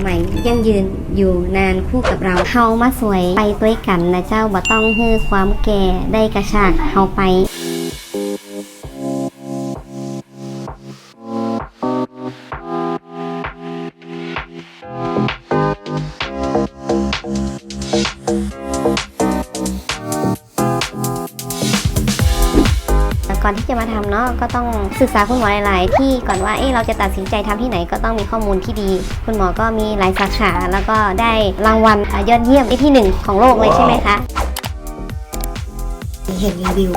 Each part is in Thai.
ใหม่ยั่งยืนอยู่นานคู่กับเราเฮามาสวยไปด้วยกันนะเจ้าบ่ต้องเฮือความแก่ได้กระชากเฮาไป ก่อนที่จะมาทำเนาะก็ต้องศึกษาคุณหมอหลาย ๆ ที่ก่อนว่าเอ๊เราจะตัดสินใจทำที่ไหนก็ต้องมีข้อมูลที่ดี คุณหมอก็มีหลายสาขา แล้วก็ได้รางวัลอะยอดเยี่ยมที่หนึ่งของโลกเลยใช่ไหมคะเห็นรีวิว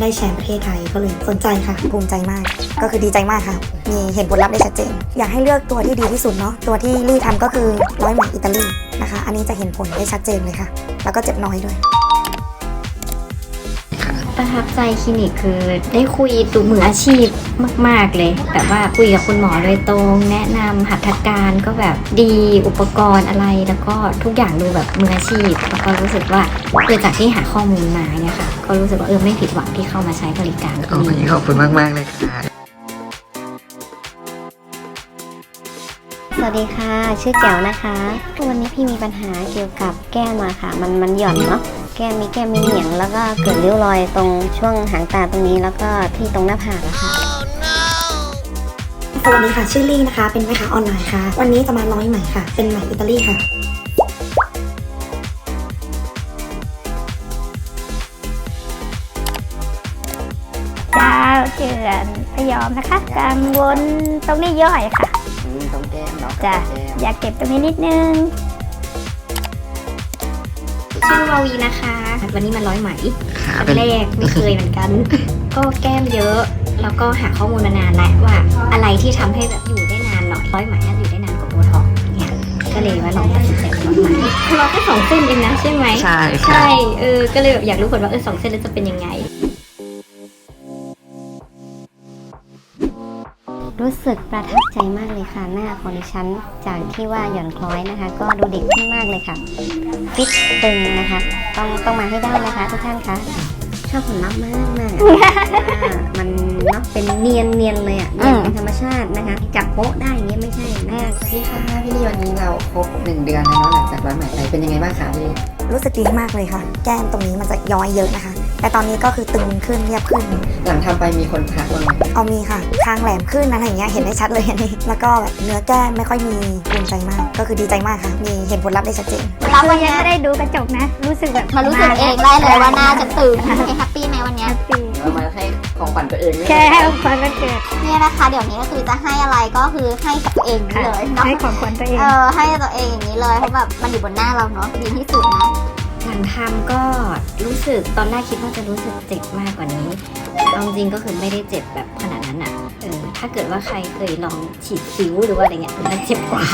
ได้แชมป์ประเทศไทยก็เลยสนใจค่ะภูมิใจมาก ก็คือดีใจมากค่ะ มีเห็นผลลัพธ์ได้ชัดเจน อยากให้เลือกตัวที่ดีที่สุดเนาะตัวที่ลี่ทำก็คือร้อยไหมอิตาลีนะคะ อันนี้จะเห็นผลได้ชัดเจนเลยค่ะ แล้วก็เจ็บน้อยด้วย ประทับใจคลินิกคือได้คุยดูมืออาชีพมาก ๆ เลย แบบว่าคุยกับคุณหมอโดยตรง แนะนำหัตถการก็แบบดีอุปกรณ์อะไร แล้วก็ทุกอย่างดูแบบมืออาชีพ แล้วก็รู้สึกว่าเกิดจากที่หาข้อมูลมาเนี่ยค่ะ ก็รู้สึกว่าเออไม่ผิดหวังที่เข้ามาใช้บริการโอ้ยขอบคุณมากมาก ๆ เลยค่ะ สวัสดีค่ะ ชื่อแก้วนะคะ วันนี้พี่มีปัญหาเกี่ยวกับแก้มอะค่ะ มันมันหย่อนเนาะ แก้มมีแก้มมีเหนียง แล้วก็เกิดริ้วรอยตรงช่วงหางตาตรงนี้ แล้วก็ที่ตรงหน้าผากอะค่ะสวัสดีค่ะ ชื่อลี่นะคะ เป็นแม่ค้าออนไลน์ค่ะ วันนี้จะมาร้อยไหมค่ะ เป็นไหมอิตาลีค่ะเจ้าเจือนพยอมนะคะกังวลตรงนี้ย่อยค่ะ ตรงแก้มเนาะจ้ะอยากเก็บตรงนี้นิดนึงชื่อวาวีนะคะ วันนี้มาร้อยไหมขาครั้งเป็นแรกไม่เคยเหมือนกัน ก็แก้มเยอะแล้วก็หาข้อมูลมานานแล้วว่า อะไรที่ทำให้แบบอยู่ได้นานหน่อยร้อยไหมอะอยู่ได้นานกว่าโบท็อกซ์เนี่ยก็เลยว่าลองตัดสินใจเป็นร้อยไหมเราแค่สองเส้นเองนะใช่ไหมใช่ค่ะ ใช่เออก็เลยแบบอยากรู้ผลว่าเออสองเส้นแล้วจะเป็นยังไง รู้สึกประทับใจมากเลยค่ะ หน้าของดิฉันจากที่ว่าหย่อนคล้อยนะคะ ก็ดูเด็กขึ้นมากเลยค่ะฟิตตึงนะคะ ต้องต้องมาให้ได้นะคะทุกท่านคะชอบผลลัพธ์มากมากๆอะมันเนาะเป็นเนียนเนียนเลยอะเนียนเป็นธรรมชาตินะคะจับโป๊ะได้อย่างเงี้ยไม่ใช่นะสวัสดีค่ะพี่ลี่วันนี้เราครบหนึ่งเดือนแล้วเนาะหลังจากร้อยไหมไปเป็นยังไงบ้างคะพี่ลี่รู้สึกดีมากเลยค่ะ แก้มตรงนี้มันจะย้อยเยอะนะคะ แต่ตอนนี้ก็คือตึงขึ้นเรียบขึ้น หลังทำไปมีคนทักบ้างไหมเอามีค่ะคางแหลมขึ้นอะไรอย่างเงี้ยเห็นได้ชัดเลยอันนี้แล้วก็แบบเนื้อแก้มไม่ค่อยมีภูมิใจมาก ก็คือดีใจมากค่ะ มีเห็นผลลัพธ์ได้ชัดเจนเราวันนี้ไม่ได้ดูกระจกนะ รู้สึกแบบมารู้สึกเองได้เลยว่าหน้าจะตึงแฮปปี้ไหมวันเนี้ยแฮปปี้เรามาให้ของขวัญตัวเองด้วยแค่ให้ของขวัญวันเกิดเนี่ยนะคะเดี๋ยวนี้ก็คือจะให้อะไรก็คือให้กับตัวเองอย่างนี้เลยเนาะให้ของขวัญตัวเองเออให้ตัวเองอย่างนี้เลยเพราะแบบมันอยู่บนหน้าเราเนาะดีที่สุดนะ หลังทำก็รู้สึกตอนแรกคิดว่าจะรู้สึกเจ็บมากกว่านี้เอาจริงก็คือไม่ได้เจ็บแบบขนาดนั้นอะเออ ถ้าเกิดว่าใครเคยลองฉีดสิวหรือว่าอะไรเงี้ยมันเจ็บกว่า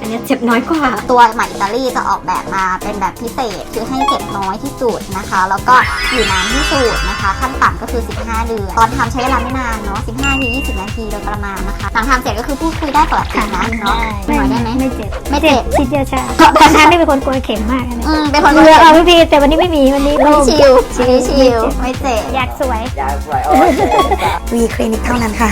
อันเนี้ยเจ็บน้อยกว่า ตัวไหมอิตาลีจะออกแบบมาเป็นแบบพิเศษคือให้เจ็บน้อยที่สุดนะคะ แล้วก็อยู่นานที่สุดนะคะ ขั้นต่ำก็คือ 15 เดือน ตอนทำใช้เวลาไม่นานเนาะ 15นาที20 นาทีโดยประมาณนะคะหลังทำเสร็จก็คือพูดคุยได้ปกตินะเนาะหน่อยได้ไหมไม่เจ็บ ไม่เจ็บชิดเดียวชาตอนนั้นนี่เป็นคนกลัวเข็มมากนะอืมเป็นคนเรือเอาพี่พีแต่วันนี้ไม่มีวันนี้โล่งชิลชิลชิลไม่เจ็บอยากสวยยาสวยโอ้ยวีคลินิกเท่านั้นค่ะ